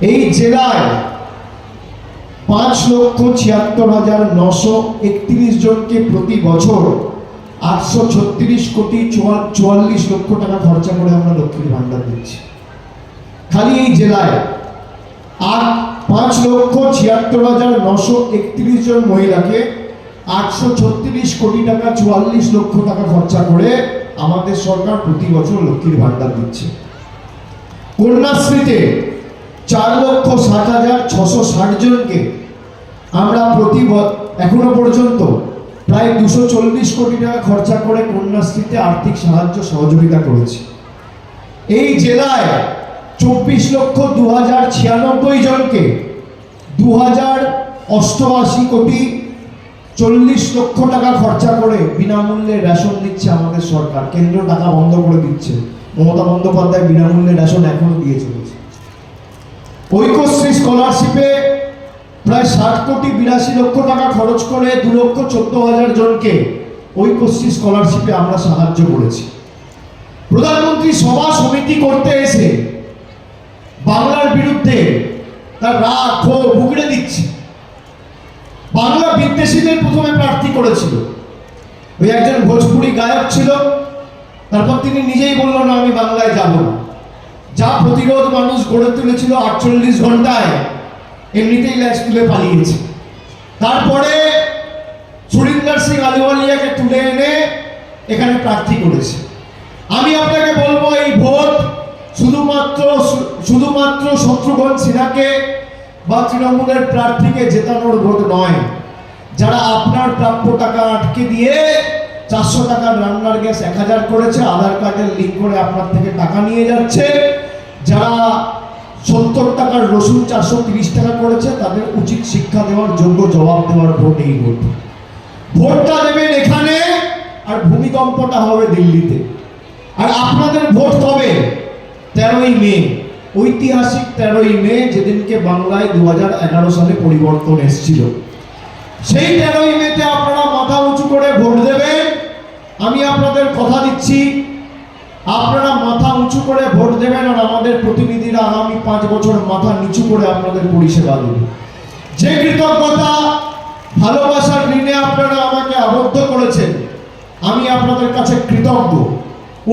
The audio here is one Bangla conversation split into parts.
এই জেলায় পাঁচ লক্ষ ছিয়াত্তর হাজার নশো একত্রিশ জনকে প্রতি বছর আটশো ছত্রিশ কোটি চুয়া- চুয়াল্লিশ লক্ষ টাকা খরচা করে আমরা লক্ষ্মীর ভাণ্ডার দিচ্ছি। খালি এই জেলায় আর পাঁচ লক্ষ ছিয়াত্তর হাজার নশো একত্রিশ জন মহিলাকে আটশো ছত্রিশ কোটি টাকা, চুয়াল্লিশ লক্ষ টাকা খরচা করে আমাদের সরকার প্রতি বছর লক্ষ্মীর ভাণ্ডার দিচ্ছে। কন্যাশ্রীতে চার লক্ষ সাত হাজার ছশো ষাট জনকে আমরা প্রতি এখনও পর্যন্ত প্রায় দুশো চল্লিশ কোটি টাকা খরচা করে কন্যাশ্রীতে আর্থিক সাহায্য সহযোগিতা করেছি। এই জেলায় চব্বিশ লক্ষ দু হাজার ছিয়ানব্বই জনকে দু হাজার অষ্টআশি কোটি চল্লিশ লক্ষ টাকা খরচা করে বিনামূল্যে রেশন দিচ্ছে আমাদের সরকার। কেন্দ্র টাকা বন্ধ করে দিচ্ছে। মমতা বন্দ্যোপাধ্যায় বিনামূল্যে রেশন এখনও দিয়ে চলেছে। ঐক্যশ্রী স্কলারশিপে প্রায় ষাট কোটি বিরাশি লক্ষ টাকা খরচ করে দু লক্ষ চোদ্দ হাজার জনকে ঐক্যশ্রী স্কলারশিপে আমরা সাহায্য করেছি। প্রধানমন্ত্রী সভা সমিতি করতে এসে বাংলার বিরুদ্ধে তার রাগ, ক্ষোভ উগড়ে দিচ্ছে। বাংলা বিদ্বেষীদের প্রথমে প্রার্থী করেছিল। ওই একজন ভোজপুরি গায়ক ছিল, তারপর তিনি নিজেই বলল না আমি বাংলায় যাব না। যা প্রতিরোধ মানুষ গড়ে তুলেছিল আটচল্লিশ ঘন্টায়, এমনিতেই ল্যাস তুলে পালিয়েছে। তারপরে সুরিন্দর সিং আলুওয়ালিয়াকে তুলে এনে এখানে প্রার্থী করেছে। আমি আপনাকে বলব, এই ভোট শুধুমাত্র শুধুমাত্র শত্রুঘ্ন সিনহাকে বা তৃণমূলের প্রার্থীকে জেতানোর ভোট নয়, যারা আপনার প্রাপ্য টাকা আটকে দিয়ে চারশো টাকার রান্নার গ্যাস এক হাজার করেছে, আধার কার্ডের লিঙ্ক করে আপনার থেকে টাকা নিয়ে যাচ্ছে। যারা সত্তর টাকার রসুন চারশো তিরিশ টাকা করেছে, তাদের উচিত শিক্ষা দেওয়ার, যোগ্য জবাব দেওয়ার ভোট এই ভোট। ভোটটা দেবেন এখানে, আর ভূমিকম্পটা হবে দিল্লিতে। আর আপনাদের ভোট কবে? তেরোই মে। ঐতিহাসিক তেরোই মে, যেদিনকে বাংলায় দু এগারো সালে পরিবর্তন এসেছিল। সেই তেরোই মেতে আপনারা মাথা উঁচু করে ভোট দেবেন। আমি আপনাদের কথা দিচ্ছি। আপনারা করে ভোট দেবেন আর আমাদের প্রতিনিধিরা আগামী পাঁচ বছর মাথা নিচু করে আপনাদের পরিষেবা দেবে। যে কৃতজ্ঞতা, ভালোবাসার ঋণে আপনারা আমাকে আবদ্ধ করেছেন, আমি আপনাদের কাছে কৃতজ্ঞ।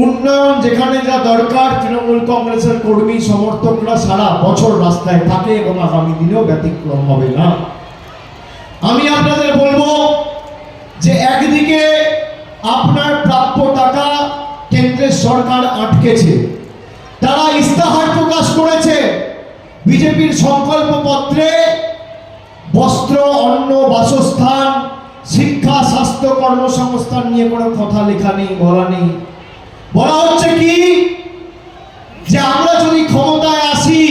উন্নয়ন যেখানে যা দরকার, তৃণমূল কংগ্রেসের কর্মী, সমর্থকরা সারা বছর রাস্তায় থাকে এবং আগামী দিনেও ব্যতিক্রম হবে না। আমি আপনাদের বলব যে একদিকে আপনার প্রাপ্য টাকা কেন্দ্রের সরকার আটকেছে তারা ইস্তাহার প্রকাশ করেছে, বিজেপির সংকল্প পত্রে বস্ত্র, অন্ন, বাসস্থান, শিক্ষা, স্বাস্থ্য, কর্মসংস্থান নিয়ে কোনো কথা লেখা নেই, বলা নেই। বলা হচ্ছে কি? যে আমরা যদি ক্ষমতায় আসি,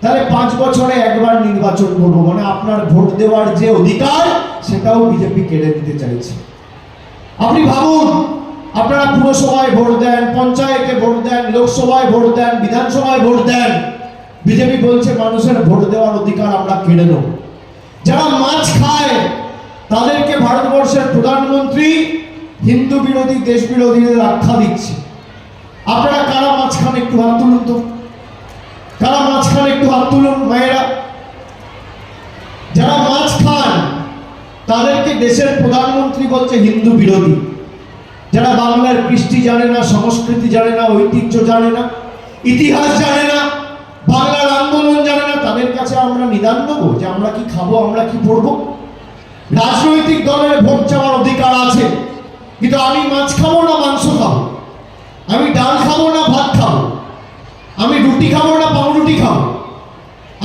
তাহলে পাঁচ বছরে একবার নির্বাচন করব মানে আপনার ভোট দেওয়ার যে অধিকার, সেটাও বিজেপি কেড়ে দিতে চাইছে। আপনি ভাবুন পুরসভায় ভোট দেন, পঞ্চায়েতে ভোট দেন, লোকসভায় ভোট দেন, বিধানসভায় ভোট দেন, বিজেপি বলছে মানুষের ভোট দেওয়ার অধিকার আমরা কেড়ে নেব। যারা মাছ খায়, তাদেরকে ভারতবর্ষের প্রধানমন্ত্রী হিন্দু বিরোধী, দেশ বিরোধীদের আখ্যা দিচ্ছে। আপনারা কারা মাছ খান একটু হাত তুলুন তো। কারা মাছ খান একটু হাত তুলুন, মায়েরা। যারা মাছ খান, তাদেরকে দেশের প্রধানমন্ত্রী বলছে হিন্দু বিরোধী। যারা বাংলার কৃষ্টি জানে না, সংস্কৃতি জানে না, ঐতিহ্য জানে না, ইতিহাস জানে না, বাংলার আন্দোলন জানে না, তাদের কাছে আমরা নিদান দেবো যে আমরা কি খাব, আমরা কি পড়ব? রাজনৈতিক দলের ভোট চাওয়ার অধিকার আছে, কিন্তু আমি মাছ খাব না, মাংস খাব? আমি ডাল খাব না, ভাত খাব? আমি রুটি খাব না, পাউরুটি খাব?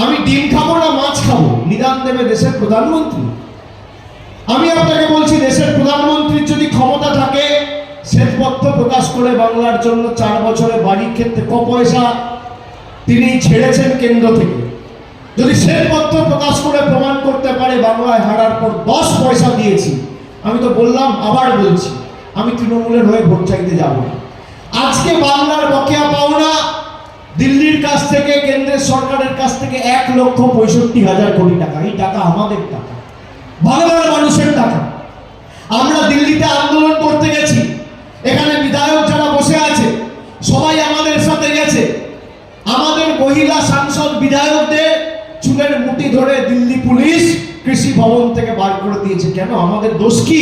আমি ডিম খাব না, মাছ খাব? নিদান দেবে দেশের প্রধানমন্ত্রী। আমি আপনাকে বলছি, দেশের প্রধানমন্ত্রীর যদি ক্ষমতা থাকে শ্বেতপত্র প্রকাশ করে বাংলার জন্য চার বছরে বাড়ির ক্ষেত্রে ক পয়সা তিনি ছেড়েছেন কেন্দ্র থেকে। যদি শ্বেতপত্র প্রকাশ করে প্রমাণ করতে পারে বাংলায় হারার পর দশ পয়সা দিয়েছি, আমি তো বললাম, আবার বলছি, আমি তৃণমূলের হয়ে ভোট চাইতে যাব আজকে বাংলার বকেয়া পাওনা দিল্লির কাছ থেকে, কেন্দ্রের সরকারের কাছ থেকে এক লক্ষ পঁয়ষট্টি হাজার কোটি টাকা। এই টাকা আমাদের টাকা বাংলার মানুষের টাকা। আমরা দিল্লিতে আন্দোলন করতে গেছি এখানে বিধায়ক যারা বসে আছে সবাই আমাদের সাথে গেছে আমাদের মহিলা সাংসদ বিধায়কদের চুলের মুটি ধরে দিল্লি পুলিশ কৃষি ভবন থেকে বার করে দিয়েছে। কেন? আমাদের দোষ কি?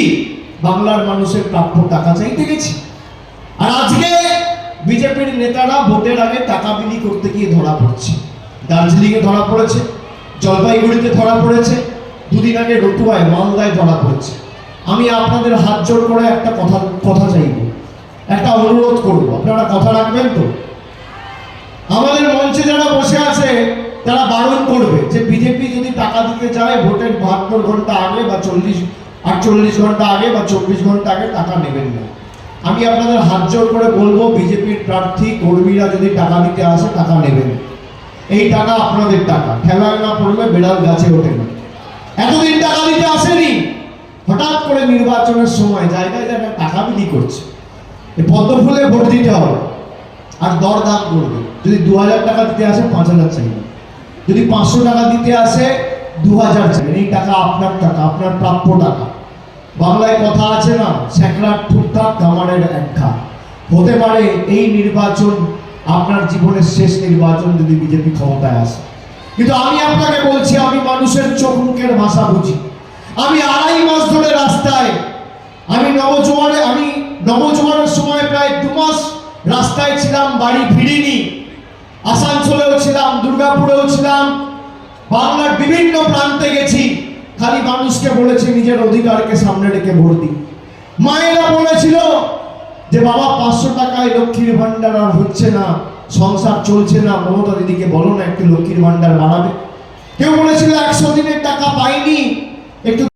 বাংলার মানুষের প্রাপ্য টাকা চাইতে গেছি। আর আজকে বিজেপির নেতারা ভোটের আগে টাকা বিলি করতে গিয়ে ধরা পড়ছে। দার্জিলিংয়ে ধরা পড়েছে, জলপাইগুড়িতে ধরা পড়েছে, দুদিন আগে রতুয়ায়, মালদায় ধরা পড়েছে। আমি আপনাদের হাত জোর করে একটা কথা কথা চাইব। একটা অনুরোধ করব। আপনারা কথা রাখবেন তো? আমাদের মঞ্চে যারা বসে আছে, তারা বারণ করবে যে বিজেপি যদি টাকা দিতে চায়, ভোটের বাহাত্তর ঘণ্টা আগে বা চল্লিশ, আটচল্লিশ ঘণ্টা আগে বা চব্বিশ ঘণ্টা আগে টাকা নেবেন না। আমি আপনাদের হাত জোর করে বলব, বিজেপির প্রার্থী, কর্মীরা যদি টাকা দিতে আসে, টাকা নেবেন। এই টাকা আপনাদের টাকা। ঠেলায় না পড়লে বেড়াল গাছে ওঠে না। এতদিন টাকা দিতে আসেনি। হঠাৎ করে নির্বাচনের সময় জায়গায় জায়গায় টাকা বিলি করছে। পদ্ম ফুলে ভোট দিতে হবে। আর দরদাম করবে। যদি দু হাজার টাকা দিতে আসে, পাঁচ হাজার চাইবে যদি পাঁচশো টাকা দিতে আসে দু হাজার চাইবেন এই টাকা আপনার টাকা, আপনার প্রাপ্য টাকা। বাংলায় কথা আছে না স্যাকরার ঠুকঠাক কামারের একটা হতে পারে এই নির্বাচন আপনার জীবনের শেষ নির্বাচন যদি বিজেপি ক্ষমতায় আসে। কিন্তু আমি আপনাকে বলছি, আমি মানুষের চোখ মুখের ভাষা বুঝি। আমি আড়াই মাস ধরে রাস্তায়, আমি নবজোয়ারে আমি নবজোয়ারের সময় প্রায় দু মাস রাস্তায় ছিলাম, বাড়ি ফিরিনি। আসানসোলেও ছিলাম, দুর্গাপুরেও ছিলাম। বাংলার বিভিন্ন প্রান্তে গেছি। খালি মানুষকে বলেছি, নিজের অধিকারকে সামনে রেখে ভোট দিন। মায়েরা বলেছিল যে, বাবা, পাঁচশো টাকায় লক্ষ্মীর ভান্ডার আর হচ্ছে না, সংসার চলছে না। মমতা দিদিকে বলো না, একটু লক্ষ্মীর ভান্ডার বাড়াবে। কেউ বলেছিল, একশো দিনের টাকা পাইনি, একটু